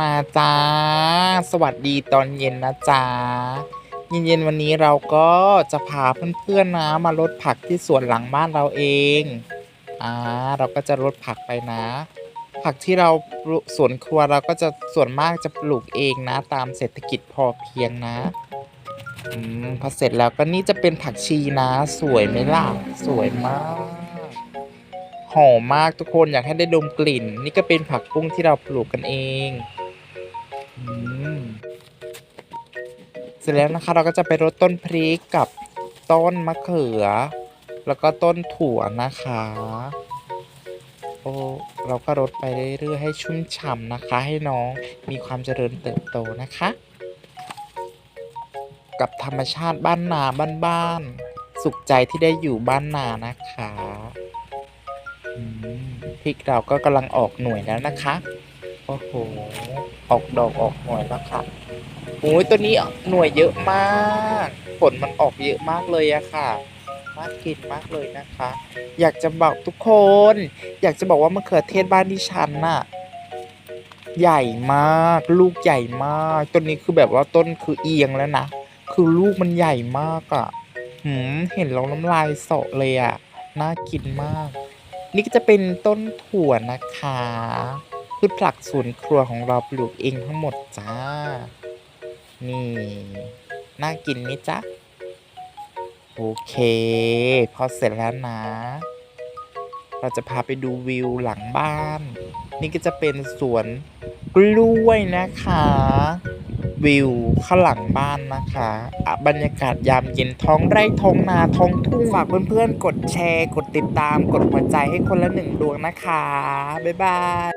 มาจ้า สวัสดีตอนเย็นนะจ๊ะเย็นๆวันนี้เราก็จะพาเพื่อนๆนะมารดผักที่สวนหลังบ้านเราเองอ่าเราก็จะรดผักไปนะ ผักที่เราสวนครัวเราก็จะส่วนมากจะปลูกเองนะ ตามเศรษฐกิจพอเพียงนะอืมพอเสร็จแล้วก็นี่จะเป็นผักชีนะ สวยไหมล่ะ สวยมาก หอมมากทุกคนอยากให้ได้ดมกลิ่น นี่ก็เป็นผักบุ้งที่เราปลูกกันเองอมเสร็จแล้วนะคะเราก็จะไปรดต้นพริกกับต้นมะเขือ แล้วก็ต้นถั่วนะคะโอ้เราก็รดไปเรื่อยๆให้ชุ่มฉ่ำนะคะ ให้น้องมีความเจริญเติบโตนะคะ กับธรรมชาติบ้านนาบ้านๆสุขใจที่ได้อยู่บ้านนานะคะอืม พริกเราก็กำลังออกหน่วยแล้วนะคะโอ้โหออกดอกออกหน่วยแล้วค่ะโอ้ยตัวนี้หน่วยเยอะมากผลมันออกเยอะมากเลยอะค่ะน่ากินมากเลยนะคะ อยากจะบอกทุกคน อยากจะบอกว่ามะเขือเทศบ้านที่ฉันน่ะ ใหญ่มาก ลูกใหญ่มากต้นนี้คือแบบว่าต้นคือเอียงแล้วนะ คือลูกมันใหญ่มากอะ่ะ หืม เห็นแล้วน้ำลายสอเลยอะ่ะ น่ากินมาก นี่ก็จะเป็นต้นถั่วนะคะพืชผักสวนครัวของเราปลูกเองทั้งหมดจ้า นี่ น่ากินไหมจ๊ะ โอเค พอเสร็จแล้วนะ เราจะพาไปดูวิวหลังบ้าน นี่ก็จะเป็นสวนกล้วยนะคะ วิวข้างหลังบ้านนะคะะบรรยากาศยามเย็นท้องไร่ท้องนาท้องทุ่งฝากเพื่อนๆ กดแชร์ กดติดตาม กดหัวใจให้คนละหนึ่งดวงนะคะ บ๊ายบาย